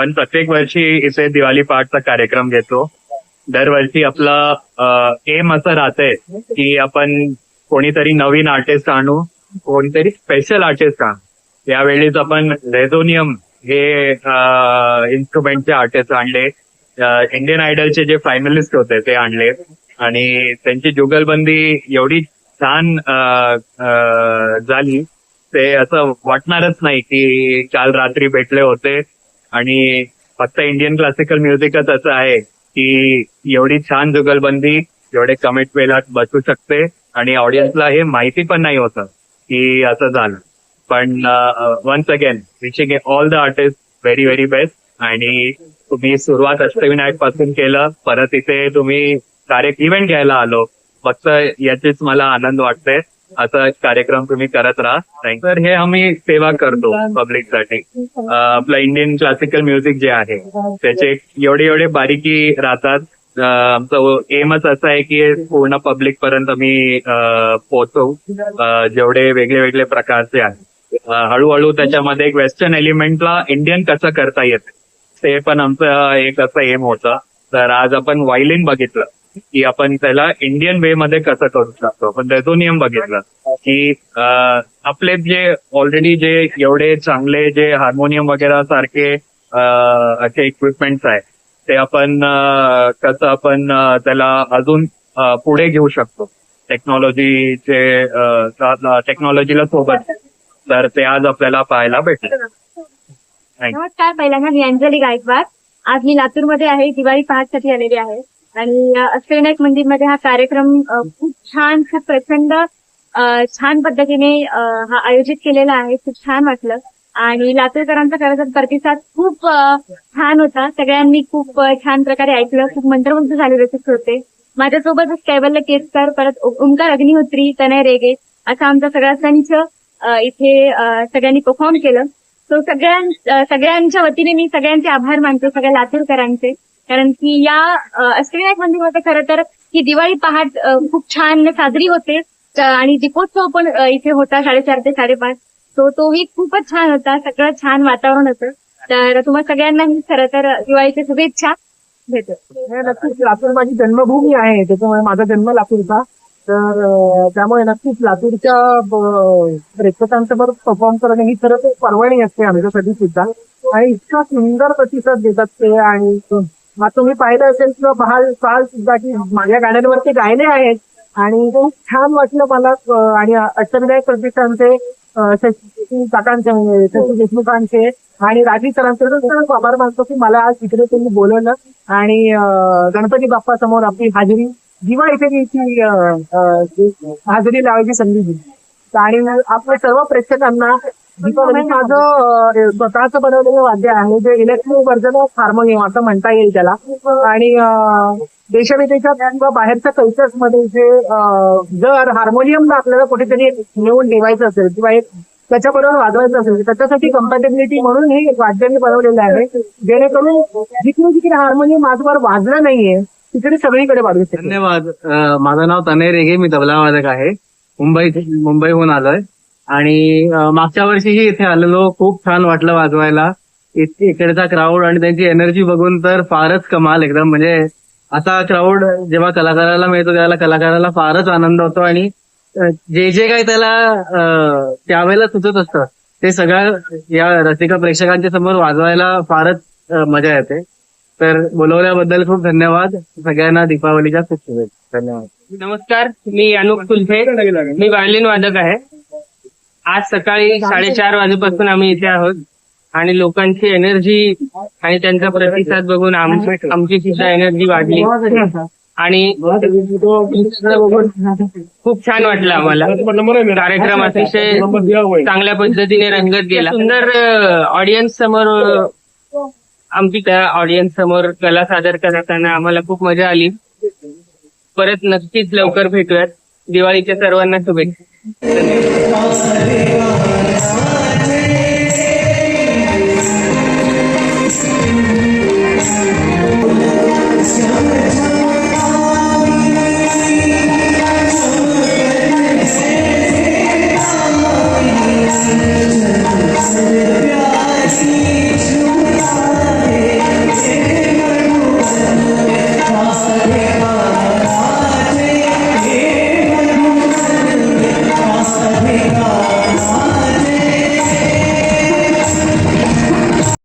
पण प्रत्येक वर्षी इथे दिवाळी पहाटचा कार्यक्रम घेतो. दरवर्षी आपला एम असं राहतंय की आपण कोणीतरी नवीन आर्टिस्ट आणू कोणीतरी स्पेशल आर्टिस्ट आणू. यावेळीच आपण रेझोनियम हे इन्स्ट्रुमेंटचे आर्टिस्ट आणले. इंडियन आयडलचे जे फायनलिस्ट होते ते आणले. आणि त्यांची जुगलबंदी एवढी छान झाली. ते असं वाटणारच नाही की काल रात्री भेटले होते. आणि फक्त इंडियन क्लासिकल म्युझिकच असं आहे की एवढी छान जुगलबंदी एवढे कमिट वेळात बसू शकते आणि ऑडियन्सला हे माहिती पण नाही होतं की असं झालं. पण once again wishing all the artist very very best आणि तुम्ही सुरुवात अष्टविनायकपासून केलं परत इथे तुम्ही कार्य इव्हेंट घ्यायला आलो. फक्त याचीच मला आनंद वाटते असं कार्यक्रम तुम्ही करत राहा. तर हे आम्ही सेवा करतो पब्लिकसाठी आपलं इंडियन क्लासिकल म्युझिक जे आहे त्याचे एवढे एवढे बारीकी राहतात. आमचं एमच असं आहे की पूर्ण पब्लिक पर्यंत आम्ही पोहोचवू. जेवढे वेगळे वेगळे प्रकारचे आहेत. हळूहळू त्याच्यामध्ये एक वेस्टर्न एलिमेंटला इंडियन कसं करता येते ते पण आमचं एक असं एम होतं. तर आज आपण वायलिन बघितलं. की आपण त्याला इंडियन वे मध्ये कसं करू शकतो? आपण नियम बघितलं की आपले जे ऑलरेडी जे एवढे चांगले जे हार्मोनियम वगैरे सारखे असे इक्विपमेंट्स आहेत ते आपण कसं आपण त्याला अजून पुढे घेऊ शकतो. टेक्नॉलॉजीचे टेक्नॉलॉजीला सोबत. तर ते आज आपल्याला पाहायला भेटलं. नमस्कार पहिल्यांदा मी अंजली गायकवाड. आज मी लातूरमध्ये आहे दिवाळी पहाटसाठी आलेली आहे. आणि अष्टविनायक मंदिरमध्ये हा कार्यक्रम खूप छान खूप प्रचंड छान पद्धतीने हा आयोजित केलेला आहे. खूप छान वाटलं. आणि लातूरकरांचा खरं तर प्रतिसाद खूप छान होता. सगळ्यांनी खूप छान प्रकारे ऐकलं. खूप मंत्रमुग्ध झालेले होते माझ्यासोबतच कैवल्य केसकर परत ओंकार अग्निहोत्री तनय रेगे असा आमचा सगळा संच इथे सगळ्यांनी परफॉर्म केलं. सो सगळ्यां सगळ्यांच्या वतीने मी सगळ्यांचे आभार मानतो सगळ्या लातूरकरांचे. कारण की या अष्टविनायक मंदिरमध्ये खरं तर ही दिवाळी पहाट खूप छान साजरी होते. आणि दीपोत्सव पण इथे होता साडेचार ते साडेपाच. तो तोही खूपच छान होता. सगळं छान वातावरण होतं. तर तुम्हा सगळ्यांना मी खरं तर दिवाळीच्या शुभेच्छा भेटत नक्कीच लातूर माझी जन्मभूमी आहे. त्याच्यामुळे माझा जन्म लातूरचा. तर त्यामुळे नक्कीच लातूरच्या प्रेक्षकांसमोर परफॉर्म करणे ही खरंच तर पर्वणी असते आमच्यासाठी सुद्धा. आणि इतका सुंदर प्रतिसाद देतात ते आणि मग तुम्ही पाहिलं असेल किंवा पाहाल पाहाल सुद्धा की माझ्या गाण्यांवरती गायले आहेत. आणि खूप छान वाटलं मला आणि अष्टविनायक प्रतिष्ठानचे काकांचे म्हणजे शशी देशमुखांचे आणि राजी सरांचे तर खूप आभार मानतो की मला आज इकडे तुम्ही बोलवलं. आणि गणपती बाप्पा समोर आपली हाजरी दिवा इथे हाजरी लावायची संधी दिली. आणि आपल्या सर्व प्रेक्षकांना माझं अं, स्वतःच बनवलेलं वाद्य आहे. जे इलेक्ट्रिक व्हर्जन ऑफ हार्मोनियम असं म्हणता येईल त्याला. आणि देशविदेशात किंवा बाहेरच्या कल्चर्समध्ये जे जर हार्मोनियमला आपल्याला कुठेतरी नेऊन ठेवायचं असेल किंवा एक त्याच्याबरोबर वाजवायचं असेल त्याच्यासाठी कम्पॅटेबिलिटी म्हणून हे वाद्य मी बनवलेलं आहे. जेणेकरून जिकडे जिकडे हार्मोनियम आजवर वाजलं नाहीये तिकडे सगळीकडे वाजू शकेल. धन्यवाद. माझं नाव तनय रेगे. मी तबला वादक आहे. मुंबई मुंबईहून आलोय. आणि मागच्या वर्षीही इथे आलेलो. खूप छान वाटलं वाजवायला. इकडचा क्राऊड आणि त्यांची एनर्जी बघून तर फारच कमाल एकदम. म्हणजे असा क्राऊड जेव्हा कलाकाराला मिळतो त्याला कलाकाराला फारच आनंद होतो आणि जे जे काही त्याला त्यावेळेला सुचत असतं ते सगळं या रसिका प्रेक्षकांच्या समोर वाजवायला फारच मजा येते. तर बोलवल्याबद्दल खूप धन्यवाद. सगळ्यांना दीपावलीच्या खूप शुभेच्छा. धन्यवाद. नमस्कार. मी अनुप कुलथे. मी व्हायोलिन वादक आहे. आज सकाळी साडेचार वाजेपासून आम्ही इथे आहोत. आणि लोकांची एनर्जी आणि त्यांचा प्रतिसाद बघून आम- आमची सुद्धा एनर्जी वाढली. आणि खूप छान वाटलं आम्हाला. कार्यक्रम अतिशय चांगल्या पद्धतीने रंगत गेला. सुंदर ऑडियन्स समोर आमची त्या ऑडियन्स समोर कला सादर करताना आम्हाला खूप मजा आली. परत नक्कीच लवकर भेटूयात. दिवाळीच्या सर्वांना शुभेच्छा. वासरे वारा